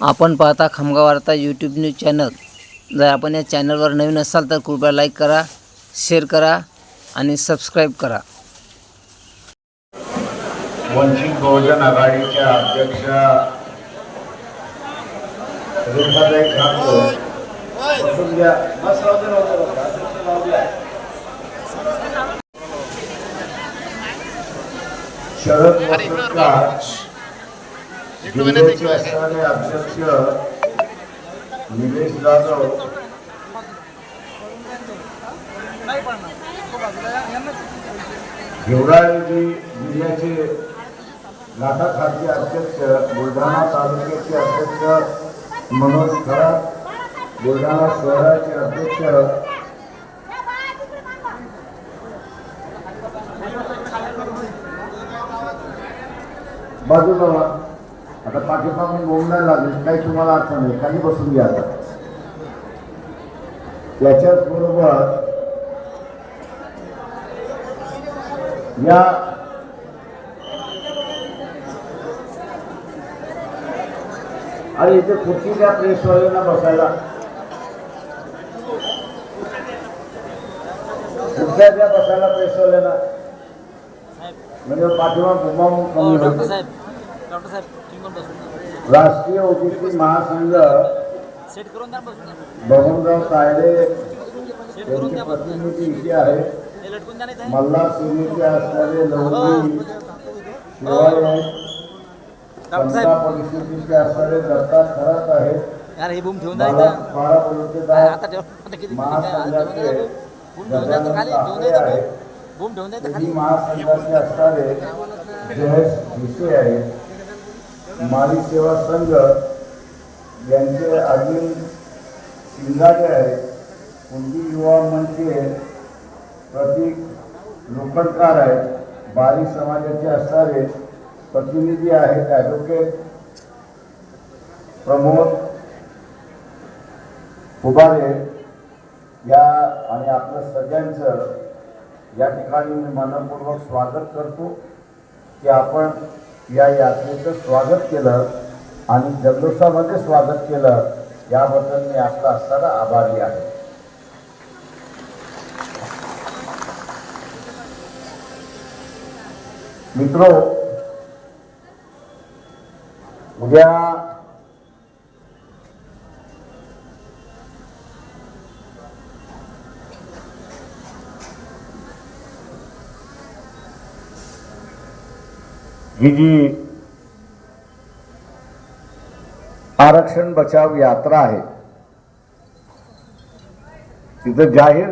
आपण पाहता खामगाव वार्ता यूट्यूब न्यूज चॅनल. जर आपण या चॅनलवर नवीन असाल तर कृपया लाईक करा शेअर करा आणि सबस्क्राईब करा. वंचित बहुजन आघाडीच्या अध्यक्ष शरद अध्यक्ष निलेश जाधव जिल्ह्याचे लाटा खाते अध्यक्ष बुलढाणा तालुक्याचे अध्यक्ष मनोज खरात बुलढाणा शहराचे अध्यक्ष बाजूला. आता पाठीमागून बोंबणार लागले काही तुम्हाला अडचण नाही काही बसून घ्या आता. त्याच्याच बरोबर या आणि इथे खुर्ची द्या प्रेसवाल्यांना बसायला. खुर्च्या द्या बसायला प्रेसवाल्यांना. म्हणजे पाठीमा बुमाबूम राष्ट्रीय ओबीसी महासंघ बबनराव तायडे यांचे प्रतिनिधी इथे आहेत हे नाही मल्हार सेनेचे असणारे लवंगी शिवाय समता परिस्थितीचे असणारे दत्ता खरात आहेत. हे महासंघाचे महासंघाचे असणारे जयेश भिसे आहेत. माली सेवा संघ यांचे अजून शिंगाडे आहेत. कुंडी युवा मंचे प्रतीक लोखंडकार आहेत. बाली समाजाचे असणारे प्रतिनिधी आहेत. ॲडव्होकेट प्रमोद फुबारे या आणि आपलं सगळ्यांचं या ठिकाणी मी मनपूर्वक स्वागत करतो की आपण या यात्रेचं स्वागत केलं आणि जल्लोषामध्ये स्वागत केलं याबद्दल मी आपला असताना आभारी आहे. मित्रो उद्या ही जी आरक्षण बचाव यात्रा आहे. तिथं जाहीर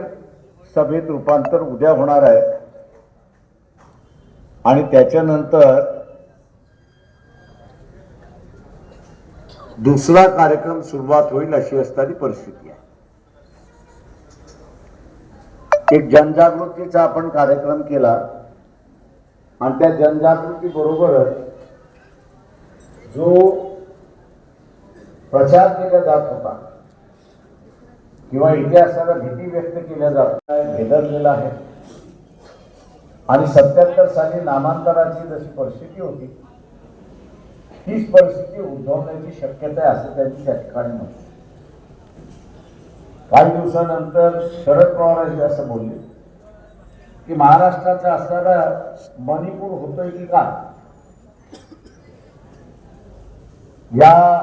सभेत रूपांतर उद्या होणार आहे. आणि त्याच्यानंतर दुसरा कार्यक्रम सुरुवात होईल अशी असणारी परिस्थिती आहे. एक जनजागृतीचा आपण कार्यक्रम केला. आणि त्या जनजागृती बरोबरच जो प्रचार केला जात होता किंवा इतिहासाला भीती व्यक्त केल्या जात भेदरलेला आहे. आणि सत्याहत्तर साली नामांतराची जशी परिस्थिती होती तीच परिस्थिती उद्भवण्याची शक्यता आहे असं त्यांनी त्या ठिकाणी म्हटलं. काही दिवसानंतर शरद पवार असं बोलले. की महाराष्ट्राचा असणारा मणिपूर होतोय की का या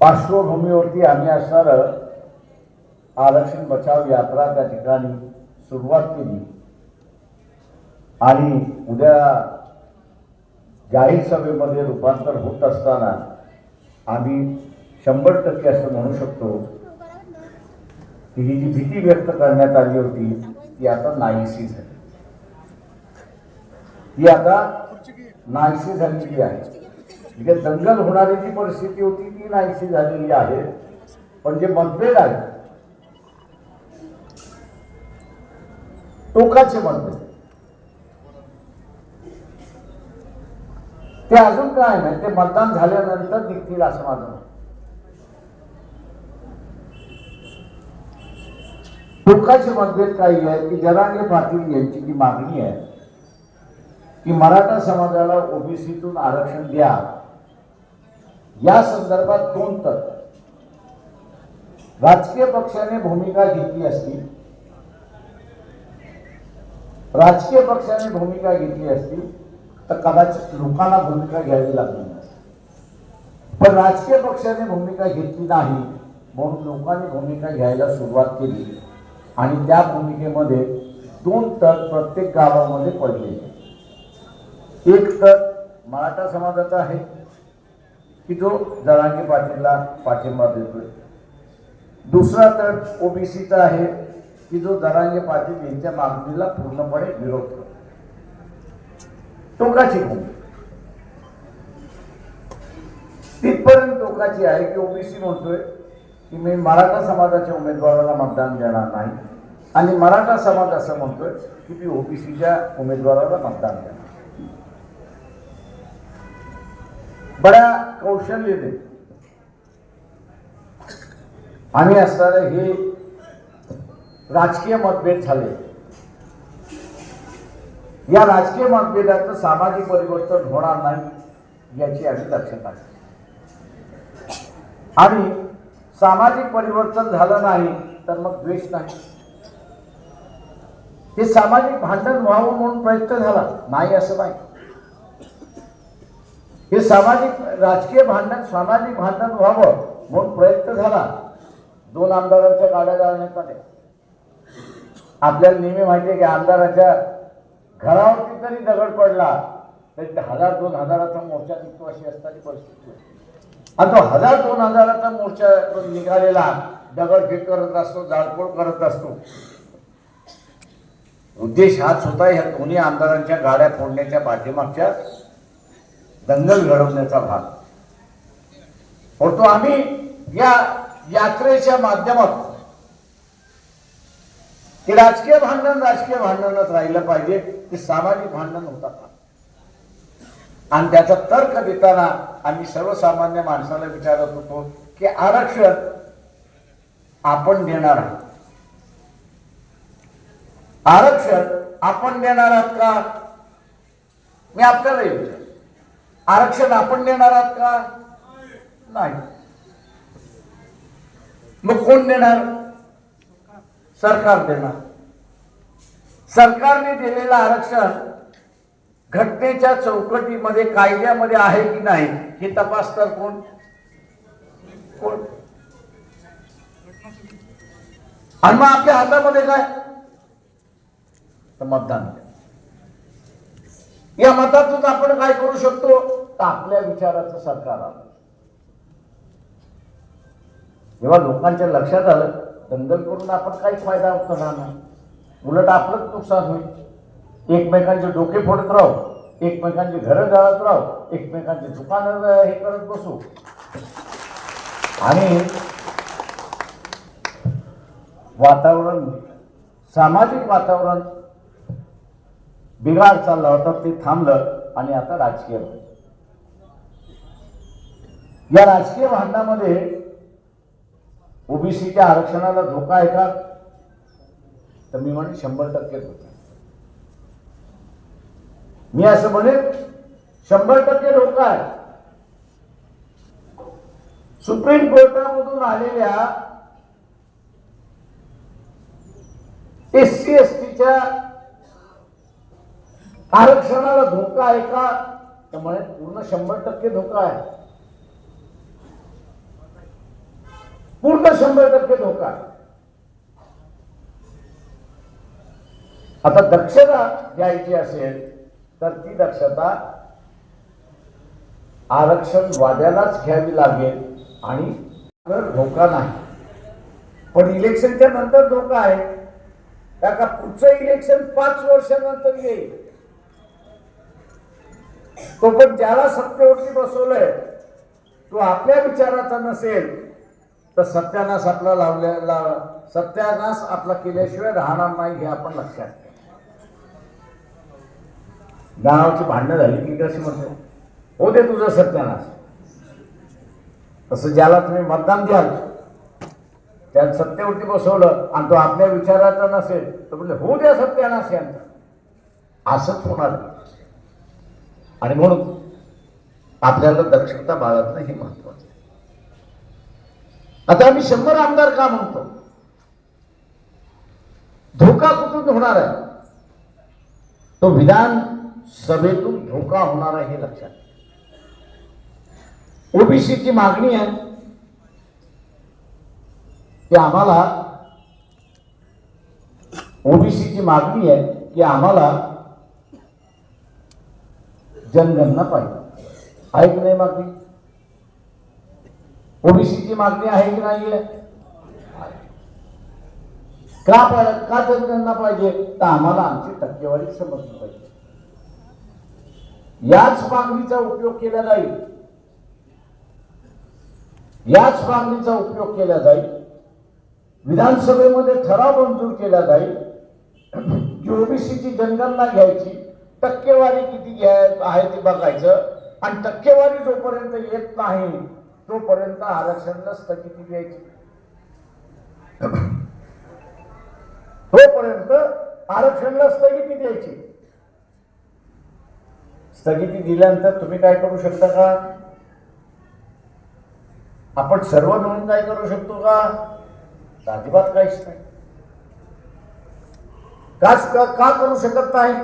पार्श्वभूमीवरती आम्ही असणार आरक्षण बचाव यात्रा त्या ठिकाणी सुरुवात केली. आणि उद्या जाहीर सभेमध्ये रूपांतर होत असताना आम्ही शंभर टक्के असं म्हणू शकतो की ही जी भीती व्यक्त करण्यात आली होती ती आता नाहीशी झाली. ती आता नाहीशी झालेली आहे. म्हणजे दंगल होणारी जी परिस्थिती होती ती नाहीशी झालेली आहे. पण जे मतभेद आहेत टोकाचे मतभेद. ते अजून काय नाही ते मतदान झाल्यानंतर निघतील असं माझं दुःखाचे मतभेद काही आहे की जरांगे पाटील यांची जी मागणी आहे की मराठा समाजाला ओबीसीतून आरक्षण द्या. या संदर्भात दोन तर राजकीय पक्षाने भूमिका घेतली असती राजकीय पक्षाने भूमिका घेतली असती तर कदाचित लोकांना भूमिका घ्यावी लागली नसती. पण राजकीय पक्षाने भूमिका घेतली नाही म्हणून लोकांनी भूमिका घ्यायला सुरुवात केली. आणि त्या भूमिकेमध्ये दोन तट प्रत्येक गावामध्ये पडले. एक तट मराठा समाजाचा आहे की जो जरांगे पाटीलला पाठिंबा देतोय. दुसरा तट ओबीसीचा आहे की जो जरांगे पाटील यांच्या मागणीला पूर्णपणे विरोध करतो टोकाची भूमिका तिथपर्यंत टोकाची आहे की ओबीसी म्हणतोय की मी मराठा समाजाच्या उमेदवाराला मतदान देणार नाही. आणि मराठा समाज असं म्हणतोय की मी ओबीसीच्या उमेदवाराला मतदान देणार बड्या कौशल्याने आम्ही असणारे हे राजकीय मतभेद झाले. या राजकीय मतभेदाचं सामाजिक परिवर्तन होणार नाही याची आम्ही दक्षता आणि सामाजिक परिवर्तन झालं नाही तर मग द्वेष नाही. हे सामाजिक भांडण व्हावं म्हणून प्रयत्न झाला. नाही असं नाही. हे सामाजिक राजकीय भांडण सामाजिक भांडण व्हावं म्हणून प्रयत्न झाला. दोन आमदारांच्या गाड्या जाण्यात आल्या. आपल्याला नेहमी माहिती आहे की आमदाराच्या घरावरती जरी दगड पडला. तरी हजार दोन हजाराचा मोर्चा निघतो अशी असताना परिस्थिती आता आणि तो हजार दोन हजाराचा मोर्चा निघालेला दगड फेक करत असतो जाळपोळ करत असतो. उद्देश हाच होता ह्या दोन्ही आमदारांच्या गाड्या फोडण्याच्या पाठीमागच्या दंगल घडवण्याचा भाग. होतो आम्ही या यात्रेच्या माध्यमात. ते राजकीय भांडण राजकीय भांडणच राहिलं पाहिजे ते सामाजिक भांडण होता. का आणि त्याचा तर्क देताना आम्ही सर्वसामान्य माणसाला विचारत होतो की आरक्षण आपण देणार आहोत. आरक्षण आपण देणार आहात का? मी आपल्याला विचार आरक्षण आपण देणार आहात का? नाही. मग कोण देणार? सरकार देणार. सरकारने दिलेलं आरक्षण घटनेच्या चौकटीमध्ये कायद्यामध्ये आहे की नाही हे तपासतात कोण? कोण? आणि मग आपल्या हातामध्ये काय? तर मतदान. या मतातून आपण काय करू शकतो? तर आपल्या विचाराचं सरकार आलं. जेव्हा लोकांच्या लक्षात आलं दंगल करून आपण काही फायदा होतो नाही. उलट आपलंच नुकसान होईल. एकमेकांचे डोके फोडत राहू एकमेकांची घरं जाळत राहू एकमेकांची दुकानं हे करत बसू. आणि वातावरण सामाजिक वातावरण बिघाड चाललं होतं ते थांबलं आणि आता राजकीय या राजकीय भांडणामध्ये ओबीसीच्या आरक्षणाला धोका आहे का? तर मी म्हणेन शंभर टक्के धोका मी असं म्हणेन शंभर टक्के धोका आहे. सुप्रीम कोर्टामधून आलेल्या एस सी एस टीच्या आरक्षणाला धोका आहे का? तर म्हणे पूर्ण शंभर टक्के धोका आहे. पूर्ण शंभर टक्के धोका आहे. आता दक्षता घ्यायची असेल तर ती दक्षता आरक्षण वाद्यालाच घ्यावी लागेल आणि धोका नाही. पण इलेक्शनच्या नंतर धोका आहे. त्या का पुढचं इलेक्शन पाच वर्षानंतर येईल. तो पण ज्याला सत्तेवरती बसवलंय तो आपल्या विचाराचा नसेल तर सत्यानाश आपला लावल्या सत्यानाश आपला केल्याशिवाय राहणार नाही हे आपण लक्षात घ्या गावाची भांडणं झाली की कशी म्हणतो? हो दे तुझं सत्यानाश. तसं ज्याला तुम्ही मतदान द्याल त्यात सत्तेवरती बसवलं आणि तो आपल्या विचाराचा नसेल तर म्हणजे होऊ द्या सत्यानाश यांचा. असंच होणार. आणि म्हणून आपल्याला दक्षता बाळगणं हे महत्वाचं आहे. आता आम्ही शंभर आमदार का म्हणतो? धोका कुठून होणार आहे? तो विधान सभेतून धोका होणार आहे हे लक्षात ओबीसीची मागणी आहे की आम्हाला ओबीसीची मागणी आहे की आम्हाला जनगणना पाहिजे. आहे की नाही मागणी? ओबीसीची मागणी आहे की नाही आहे? का पाहिजे? का जनगणना पाहिजे? तर आम्हाला आमची टक्केवारी समजली पाहिजे. याच मागणीचा उपयोग केला जाईल. याच मागणीचा उपयोग केला जाईल. विधानसभेमध्ये ठराव मंजूर केला जाईल. की ओबीसीची जनगणना घ्यायची. टक्केवारी किती घ्याय आहे ते बघायचं. आणि टक्केवारी जोपर्यंत येत नाही तोपर्यंत आरक्षणाला स्थगिती द्यायची तोपर्यंत आरक्षणाला स्थगिती द्यायची. स्थगिती दिल्यानंतर तुम्ही काय करू शकता का? आपण सर्व मिळून काय करू शकतो का? अजिबात काहीच नाही. काच का का करू शकत नाही?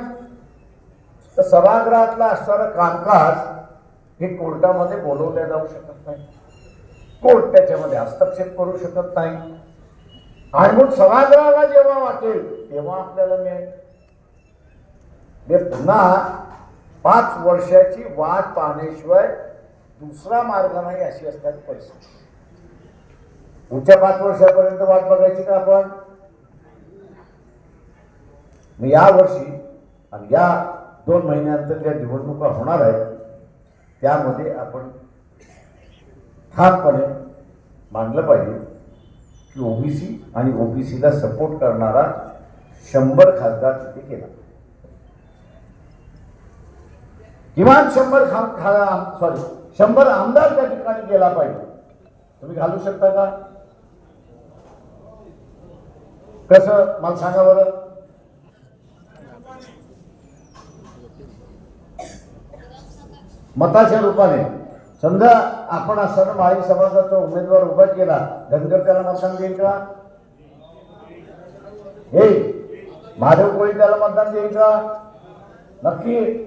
तर सभागृहातला असणारं कामकाज हे कोर्टामध्ये बोलवल्या जाऊ शकत नाही. कोर्ट त्याच्यामध्ये हस्तक्षेप करू शकत नाही. आणि मग सभागृहाला जेव्हा वाटेल तेव्हा आपल्याला मिळेल. म्हणजे पुन्हा पाच वर्षाची वाट पाहण्याशिवाय दुसरा मार्ग नाही अशी असतात परिस्थिती. पुढच्या पाच वर्षापर्यंत वाट बघायची का आपण? मग या वर्षी आणि या दोन महिन्यानंतर ज्या निवडणुका होणार आहेत त्यामध्ये आपण ठामपणे मानलं पाहिजे की ओबीसी आणि ओबीसीला सपोर्ट करणारा शंभर खासदार तिथे केला किमान शंभर खाम खा सॉरी शंभर आमदार त्या ठिकाणी गेला पाहिजे. तुम्ही घालू शकता का? कसं? मला सांगा बरं. मताच्या रूपाने. समजा आपण असताना माळी समाजाचा उमेदवार उभा केला धनगर त्याला मतदान देईल का? हे महादेव कोळी त्याला मतदान देईल का? नक्की.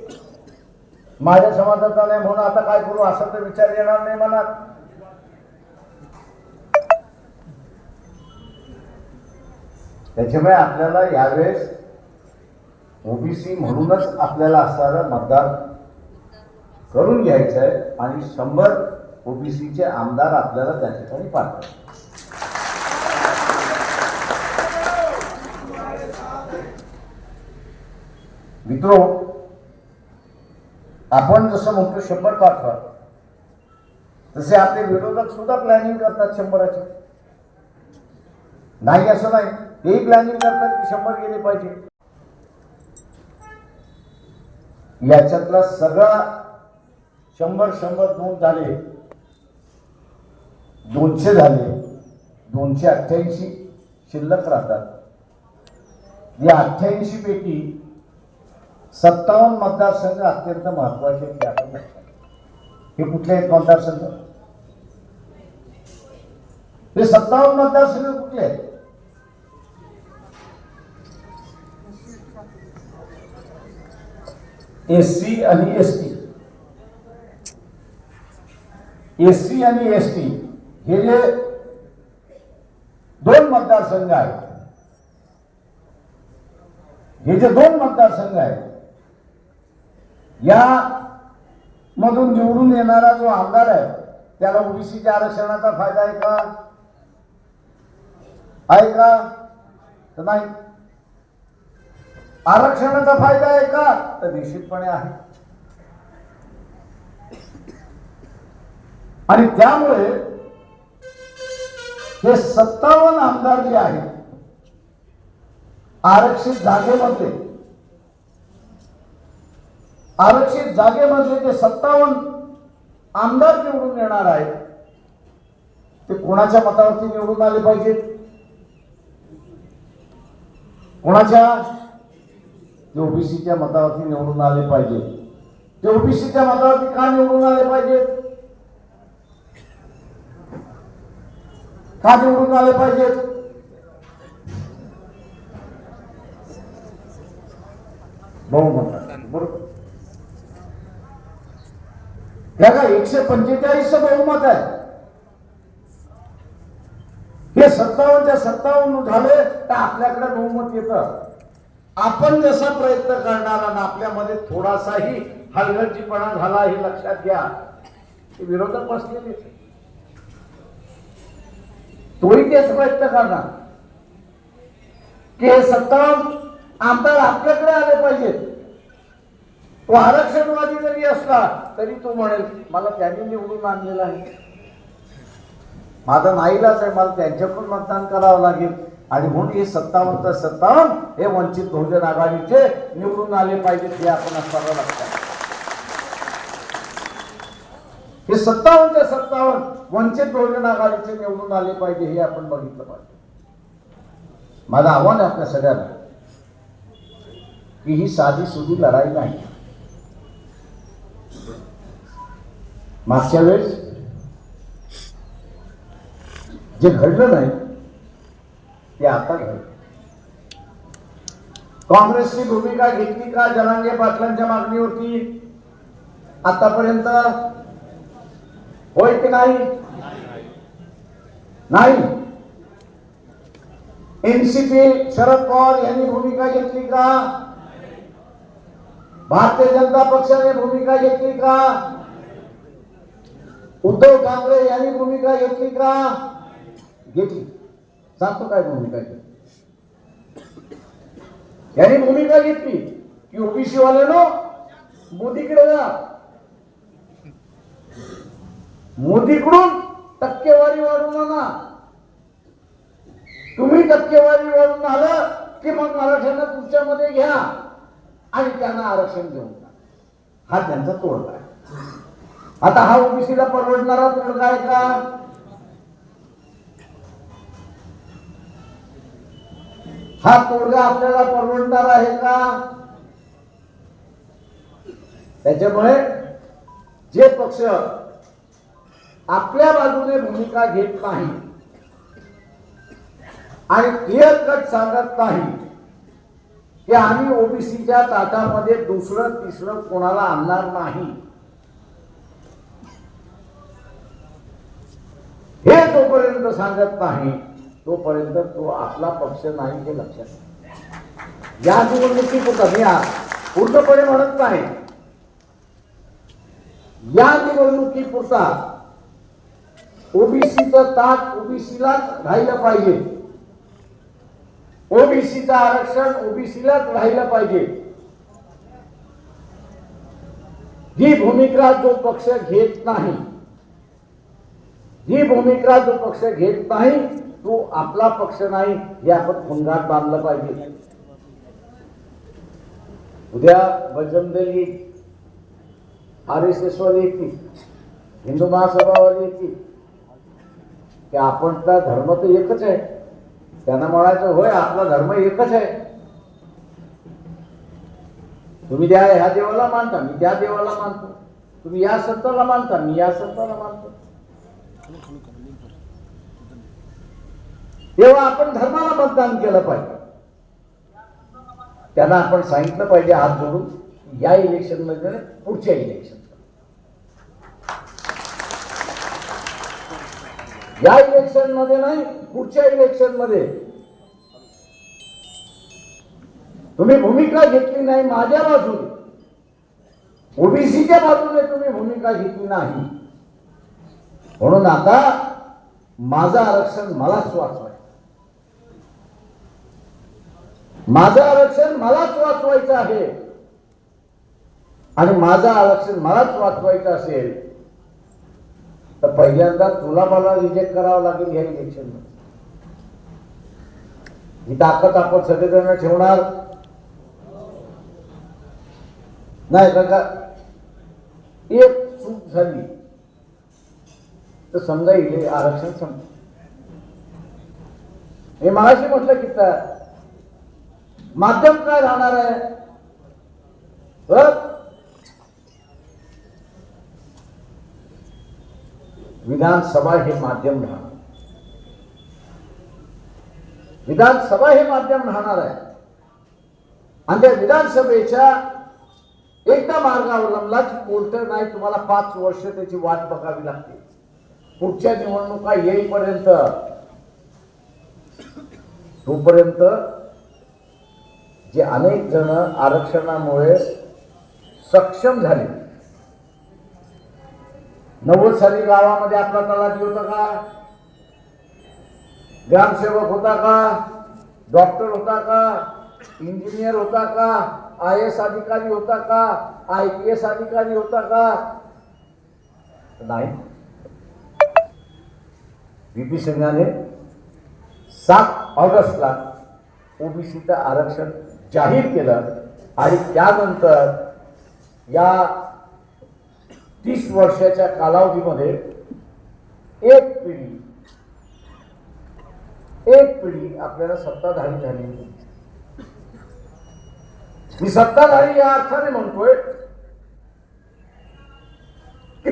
माझ्या समाजाचा नाही म्हणून आता काय करू असं तर विचार येणार नाही मनात. त्याच्यामुळे आपल्याला यावेळेस ओबीसी म्हणूनच आपल्याला असणारं मतदान करून घ्यायचं आहे आणि शंभर ओबीसीचे आमदार आपल्याला त्या ठिकाणी पाठवायचे. मित्रो आपण जसं म्हणतो शंभर पाठवा तसे आपले विरोधक सुद्धा प्लॅनिंग करतात शंभराचे. नाही असं नाही तेही प्लॅनिंग करतात की शंभर गेले पाहिजे. याच्यातला सगळा शंभर शंभर दोन झाले दोनशे झाले दोनशे अठ्ठ्याऐंशी शिल्लक राहतात. या अठ्ठ्याऐंशी पैकी सत्तावन्न मतदारसंघ अत्यंत महत्वाचे हे आपण. हे कुठले आहेत मतदारसंघ? हे सत्तावन्न मतदारसंघ कुठले आहेत? एस सी आणि एस टी. एस सी आणि एस टी हे जे दोन मतदारसंघ आहेत, हे जे दोन मतदारसंघ आहेत या मधून निवडून येणारा जो आमदार आहे त्याला ओबीसीच्या आरक्षणाचा फायदा आहे का? आहे का? तर नाही. आरक्षणाचा फायदा आहे का? तर निश्चितपणे आहे. आणि त्यामुळे हे सत्तावन्न आमदार जे आहेत आरक्षित जागेमध्ये आरक्षित जागेमध्ये जे सत्तावन्न आमदार निवडून येणार आहेत ते कोणाच्या मतावरती निवडून आले पाहिजेत? कोणाच्या ओबीसीच्या मतावरती निवडून आले पाहिजेत? ते ओबीसीच्या मतावरती का निवडून आले पाहिजेत? का निवडून आले पाहिजेत? बहुमत बरोबर. त्या एकशे पंचेचाळीस बहुमत आहे. हे सत्तावन्नच्या सत्तावन्न झाले तर आपल्याकडे बहुमत येतं. आपण जसा प्रयत्न करणार आणि आपल्यामध्ये थोडासाही हलगर्जीपणा झाला हे लक्षात घ्या. विरोधक बसलेले तोही तेच प्रयत्न करणार. की हे सत्तावन्न आमदार आपल्याकडे आले पाहिजेत. तो आरक्षणवादी जरी असला तरी तो म्हणेल मला त्यांनी निवडून आणलेला आहे. माझा नाईलाच आहे मला त्यांच्याकडून मतदान करावं लागेल. आणि म्हणून हे सत्तावन्न तर सत्तावन्न हे वंचित बहुजन आघाडीचे निवडून आले पाहिजेत हे आपण असताना लागतात हे सत्तावन्नच्या सत्तावन्न वंचित बहुजन आघाडीचे निवडून आले पाहिजे हे आपण बघितलं पाहिजे. माझं आव्हान आहे आपल्या सगळ्यांना की ही साधी सुधी लढाई नाही. मागच्या वेळेस जे घडलं नाही, ते आता घडलं. काँग्रेसची भूमिका घेतली का जनांगे पाटलांच्या मागणीवरती? आतापर्यंत होय की नाही? नाही. एनसीपी शरद पवार यांनी भूमिका घेतली का? भारतीय जनता पक्षाने भूमिका घेतली का? उद्धव ठाकरे यांनी भूमिका घेतली का? घेतली. सांगतो काय भूमिका घेतली यांनी भूमिका घेतली की ओबीसी वाल्यानो मोदीकडे जा. मोदीकडून टक्केवारी वाढून आणा तुम्ही टक्केवारी वाढून आलं की मग मराठ्यांना तुमच्यामध्ये घ्या आणि त्यांना आरक्षण देऊन हा त्यांचा तोडगा आहे. आता हा ओबीसीला परवडणारा तोडगा आहे का? हा तोडगा आपल्याला परवडणार आहे का? त्याच्यामुळे जे पक्ष आपल्या बाजूने भूमिका घेत नाही आणि क्लिअर कट सांगत नाही की आम्ही ओबीसीच्या ताटामध्ये दुसरं तिसरं कोणाला आणणार नाही. हे जोपर्यंत सांगत नाही. तोपर्यंत तो आपला पक्ष नाही हे लक्षात या निवडणुकीपुरता मी पूर्णपणे म्हणत नाही. या निवडणुकीपुरता ओबीसीचं ताक ओबीसीलाच राहिलं पाहिजे. ओबीसीचं आरक्षण ओबीसीलाच राहिलं पाहिजे. ही भूमिका जो पक्ष घेत नाही ही भूमिका जो पक्ष घेत नाही तो आपला पक्ष नाही हे आपण फुंगात बांधलं पाहिजे. उद्या बजरंग दली येईल आर एस येतील हिंदू महासभावर येतील. की आपण तर धर्म तर एकच आहे. त्यांना म्हणायचं होय आपला धर्म एकच आहे. तुम्ही त्या ह्या देवाला मानता मी त्या देवाला मानतो. तुम्ही या संताला मानता मी या संताला मानतो. तेव्हा आपण धर्माला मतदान केलं पाहिजे. त्यांना आपण सांगितलं पाहिजे हात जोडून या इलेक्शनमध्ये पुढच्या इलेक्शन या इलेक्शनमध्ये नाही पुढच्या इलेक्शनमध्ये. तुम्ही भूमिका घेतली नाही माझ्या बाजूने. ओबीसीच्या बाजूने तुम्ही भूमिका घेतली नाही. म्हणून आता माझं आरक्षण मलाच वाचवायचं. माझं आरक्षण मलाच वाचवायचं आहे. आणि माझं आरक्षण मलाच वाचवायचं असेल तर पहिल्यांदा तुला मला रिजेक्ट करावं लागेल या इलेक्शन ही ताकद आपण सगळेजण ठेवणार. नाही का एक चूक झाली. तर समजा इथे आरक्षण संपत हे मगाशी म्हटलं की तर माध्यम काय राहणार आहे? विधानसभा हे माध्यम राहणार. विधानसभा हे माध्यम राहणार आहे. आणि त्या विधानसभेच्या एकदा मार्ग अवलंबला की नाही तुम्हाला पाच वर्ष त्याची वाट बघावी लागते. पुढच्या निवडणुका येईपर्यंत तोपर्यंत जे अनेक जण आरक्षणामुळे सक्षम झाले. नव्वद साली गावामध्ये आपला तलाठी होता का? ग्रामसेवक होता का? डॉक्टर होता का? इंजिनियर होता का? आय एस अधिकारी होता का? आय पी एस अधिकारी होता का? नाही. बीपी सिंगाने सात ऑगस्टला ओबीसीचं आरक्षण जाहीर केलं आणि त्यानंतर या तीस वर्षाच्या कालावधीमध्ये एक पिढी एक पिढी आपल्याला सत्ताधारी झाली. मी सत्ताधारी या अर्थाने म्हणतोय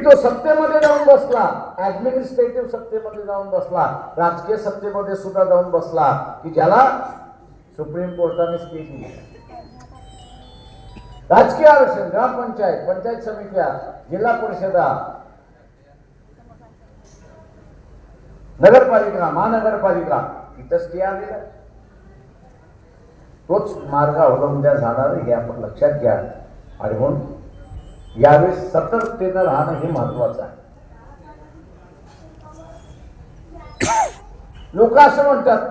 तो सत्तेमध्ये जाऊन बसला. ऍडमिनिस्ट्रेटिव्ह सत्तेमध्ये जाऊन बसला. राजकीय सत्तेमध्ये सुद्धा जाऊन बसला. की ज्याला सुप्रीम कोर्टाने स्टे दिली राजकीय आरक्षण ग्रामपंचायत पंचायत समित्या जिल्हा परिषदा नगरपालिका महानगरपालिका इथं स्टे आलेला तोच मार्ग अवलंबल्या जाणार हे आपण लक्षात घ्या. आणि म्हणून यावेळेस सतर्कतेनं राहणं हे महत्वाचं आहे. लोक असं म्हणतात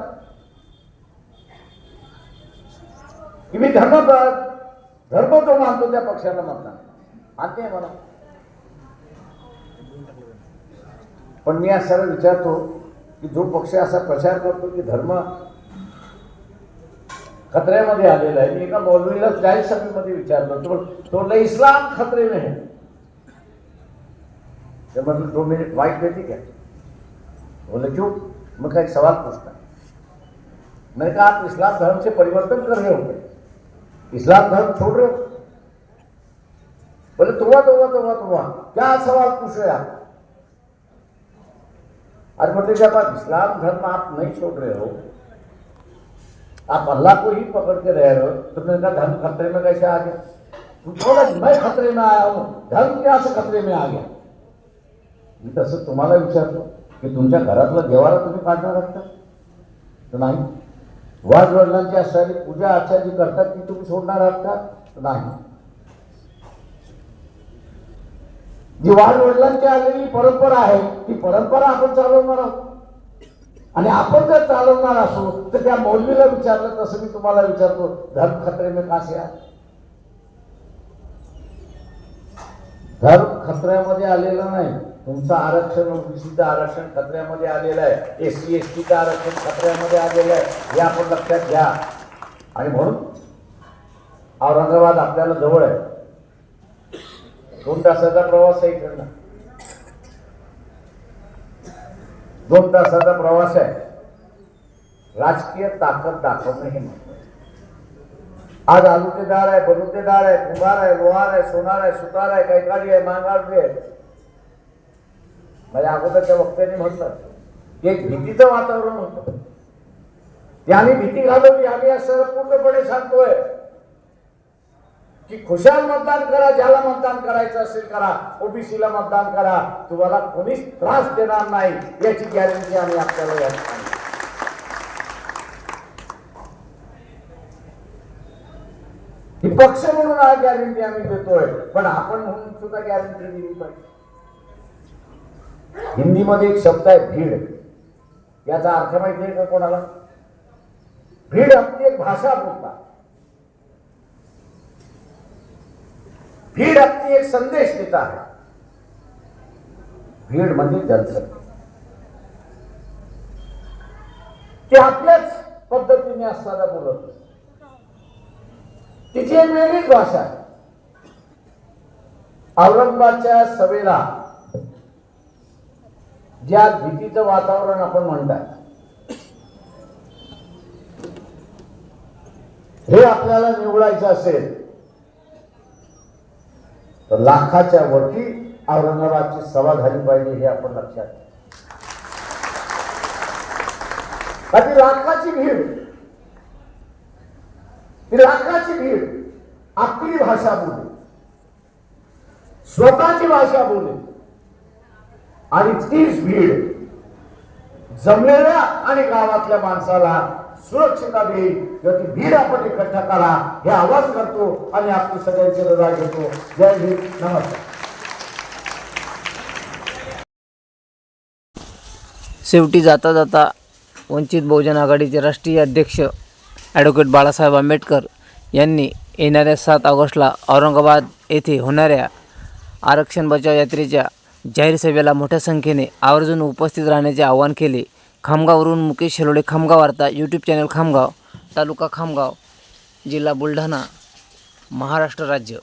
की मी धर्म धर्म जो मानतो त्या पक्षाला म्हणतात मान्य आहे मला. पण मी असं विचारतो की जो पक्ष असा प्रचार करतो की धर्म खतऱ्यामध्ये आलेला आहे. मी एका मौलवीला जाहीर सभेमध्ये विचारलं तो तो इस्लाम खतरे में है. तो मतलब दो मिनट वाइट बेटी क्या बोले, क्यों? मैं कहा, एक सवाल पूछता मैंने कहा, आप इस्लाम धर्म से परिवर्तन कर रहे हो? इस्लाम धर्म छोड़ रहे हो? बोले तुआ तुआ तुआ तुआ क्या सवाल पूछ रहे आप? अरे मतलब जब आप इस्लाम धर्म आप नहीं छोड़ रहे हो आप अल्लाह को ही पकड़ के रह रहे हो तुमने कहा धर्म खतरे में कैसे आ गया? तुम बोला मैं खतरे में आया हूं धर्म क्या से खतरे में आ गया? मी तसं तुम्हाला विचारतो की तुमच्या घरातलं देवाला तुम्ही हो, काढणार आहात का तर नाही। वाद वडिलांची असणारी पूजा अर्चा जी करतात ती तुम्ही सोडणार आहात का तर नाही। जी वाद वडिलांची आलेली परंपरा आहे ती परंपरा आपण चालवणार आहोत आणि आपण जर चालवणार असो तर त्या मौलवीला विचारलं तसं मी तुम्हाला विचारतो धर्म खतरे में कास या धर्म खतऱ्यामध्ये आलेलं नाही. तुमचं आरक्षण ओबीसीचं आरक्षण खतऱ्यामध्ये आलेलं आहे. एस सी एस टीचं आरक्षण खतऱ्यामध्ये आलेलं आहे. हे आपण लक्षात घ्या. आणि म्हणून औरंगाबाद आपल्याला जवळ आहे. दोन तासाचा प्रवास आहे इकडनं. दोन तासाचा प्रवास आहे. राजकीय ताकद दाखवणं हे महत्वाचं आज आलुतेदार आहे बलुतेदार आहे कुंभार आहे लोहार आहे सोनार आहे सुतार आहे कैकाडी आहे मांगाडी आहे. माझ्या अगोदरच्या वक्त्याने म्हटलं की एक भीतीचं वातावरण होतं. त्याने भीती घालवली आम्ही असं पूर्णपणे सांगतोय की खुशाल मतदान करा ज्याला मतदान करायचं असेल करा. ओबीसीला मतदान करा. तुम्हाला कोणीच त्रास देणार नाही याची गॅरंटी आम्ही आपल्याला या ठिकाणी. ही पक्ष म्हणून हा गॅरंटी आम्ही देतोय. पण आपण म्हणून सुद्धा गॅरंटी दिली पाहिजे. हिंदीमध्ये एक शब्द आहे भीड. याचा अर्थ माहिती आहे का कोणाला? भीड आपली एक भाषा बोलतात भीड आपली एक संदेश देता है। भीड म्हणजे जनसंख्या ते आपल्याच पद्धतीने असताना बोलत तिची एक वेगळीच भाषा आहे औरंगाबादच्या सभेला ज्या भीतीचं वातावरण आपण म्हणताय हे आपल्याला निवडायचं असेल तर लाखाच्या वरती औरंगाबादची सभा झाली पाहिजे हे आपण लक्षात घ्या ती लाखाची भीड ती लाखाची भीड आपली भाषा बोले स्वतःची भाषा बोले आणि तीच भीड जमलेल्या आणि गावातल्या माणसाला सुरक्षिता देईल किंवा ती भीड आपण इकट्ठा करा. हे आवाज करतो आणि आपली सगळ्यांची रजा घेतो. जय हिंद. नमस्कार. शेवटी जाता जाता वंचित बहुजन आघाडीचे राष्ट्रीय अध्यक्ष ॲडव्होकेट बाळासाहेब आंबेडकर यांनी येणाऱ्या सात ऑगस्टला औरंगाबाद येथे होणाऱ्या आरक्षण बचाव यात्रेच्या जाहीर सभेला मोठ्या संख्येने आवर्जून उपस्थित राहण्याचे आवाहन केले. खामगाववरून मुकेश शेलोडे खामगाव वार्ता यूट्यूब चॅनल खामगाव तालुका खामगाव जिल्हा बुलढाणा महाराष्ट्र राज्य.